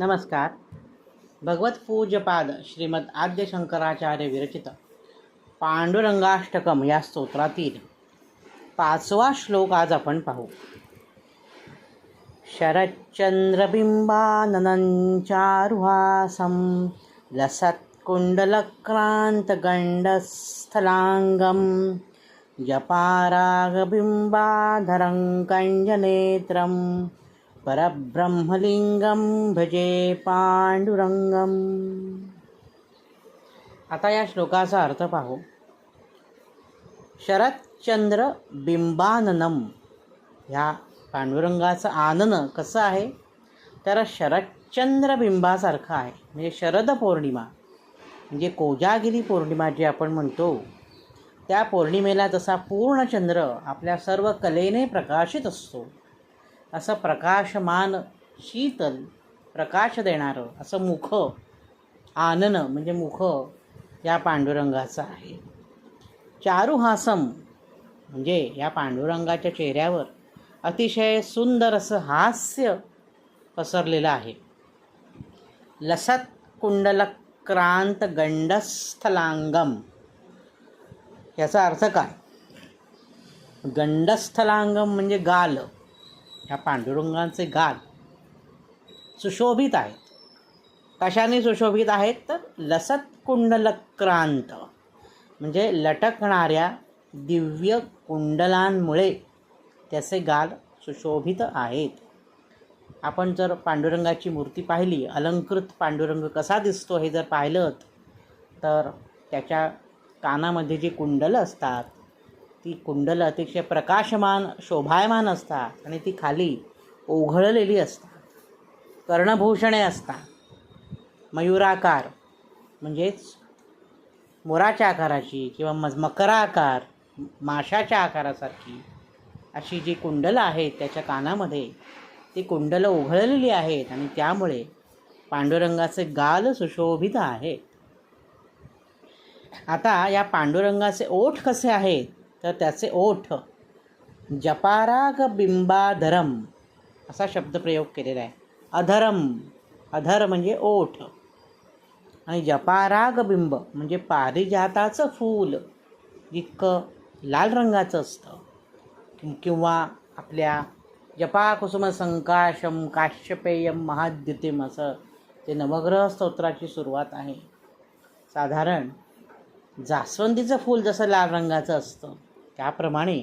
नमस्कार. भगवत पूजपाद श्रीमद आद्य शंकराचार्य विरचित. पांडुरंगाष्टकम या स्तोत्रातील पाचवा श्लोक आज आपण पाहू. शरच्चंद्रबिंबाननंचारुहासं लसत्कुण्डलक्रान्तगण्डस्थलाङ्गं जपारागबिम्बाधरं कञ्जनेत्रम् परब्रह्मलिंगम भजे पांडुरंगम आता या श्लोकाचा अर्थ पाहू. शरदचंद्र बिंबाननम ह्या पांडुरंगाचं आनन कसं आहे? तर शरदचंद्र बिंबासारखं आहे. म्हणजे शरद पौर्णिमा म्हणजे कोजागिरी पौर्णिमा जी आपण म्हणतो त्या पौर्णिमेला जसा पूर्ण चंद्र आपल्या सर्व कलेने प्रकाशित असतो असं प्रकाशमान शीतल प्रकाश देणारं असं मुख आनन म्हणजे मुख या पांडुरंगाचं आहे. चारुहासम म्हणजे या पांडुरंगाच्या चेहऱ्यावर अतिशय सुंदर असं हास्य पसरलेलं आहे. लसत कुंडलक्रांत गंडस्थलांगम याचा अर्थ काय? गंडस्थलांगम म्हणजे गाल. ह्या पांडुरंगांचे गाल सुशोभित आहेत कशाने सुशोभित आहेत? तर लसत कुंडलक्रांत. म्हणजे लटकणाऱ्या दिव्य कुंडलांमुळे त्याचे गाल सुशोभित आहेत. आपण जर पांडुरंगाची मूर्ती पाहिली अलंकृत पांडुरंग कसा दिसतो हे जर पाहिलं तर त्याच्या कानामध्ये जी कुंडलं असतात ती कुंडलं अतिशय प्रकाशमान शोभायमान असतात आणि ती खाली ओघळलेली असतात. कर्णभूषणे असतात. मयुराकार म्हणजेच मोराच्या आकाराची किंवा मज मकराकार माशाच्या आकारासारखी अशी जी कुंडलं आहेत त्याच्या कानामध्ये ती कुंडलं उघळलेली आहेत आणि त्यामुळे पांडुरंगाचे गाल सुशोभित आहेत. आता या पांडुरंगाचे ओठ कसे आहेत? तर त्याचे ओठ जपाराग बिंबाधरम असा शब्दप्रयोग केलेला आहे. अधरम अधर म्हणजे ओठ. आणि जपाराग बिंब म्हणजे पारिजाताचं फूल जितकं लाल रंगाचं असतं. किंवा आपल्या जपाकुसुम संकाशम काश्यपेयम महाद्युतीम असं ते नवग्रह स्तोत्राची सुरुवात आहे. साधारण जास्वंदीचं फूल जसं लाल रंगाचं असतं त्याप्रमाणे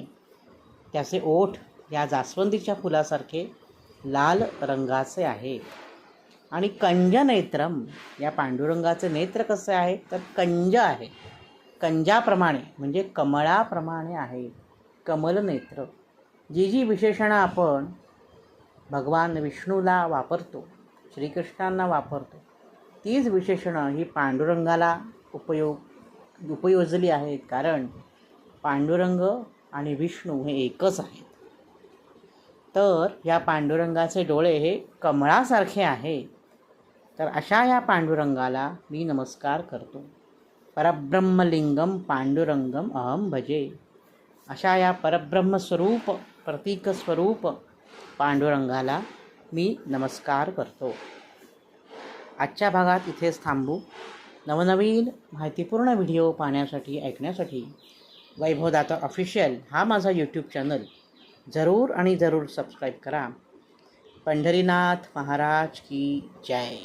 त्याचे ओठ या जास्वंदीच्या फुलासारखे लाल रंगाचे आहे. आणि कंज नेत्रम या पांडुरंगाचे नेत्र कसे आहे? तर कंज आहे. कंजाप्रमाणे म्हणजे कमळाप्रमाणे आहे. कमलनेत्र. जी जी विशेषणं आपण भगवान विष्णूला वापरतो श्रीकृष्णांना वापरतो तीच विशेषणं ही पांडुरंगाला उपयोग उपयोजली आहेत. कारण पांडुरंग आणि विष्णू हे एकच आहेत. तर या पांडुरंगाचे डोळे हे कमळासारखे आहे. तर अशा या पांडुरंगाला मी नमस्कार करतो. परब्रह्मलिंगम पांडुरंगम अहम भजे. अशा या परब्रह्मस्वरूप प्रतीकस्वरूप पांडुरंगाला मी नमस्कार करतो. आजच्या भागात इथेच थांबू. नवनवीन माहितीपूर्ण व्हिडिओ पाहण्यासाठी ऐकण्यासाठी वैभवदाता ऑफिशियल हा माझा यूट्यूब चॅनल जरूर आणि जरूर सबस्क्राईब करा. पंढरीनाथ महाराज की जय.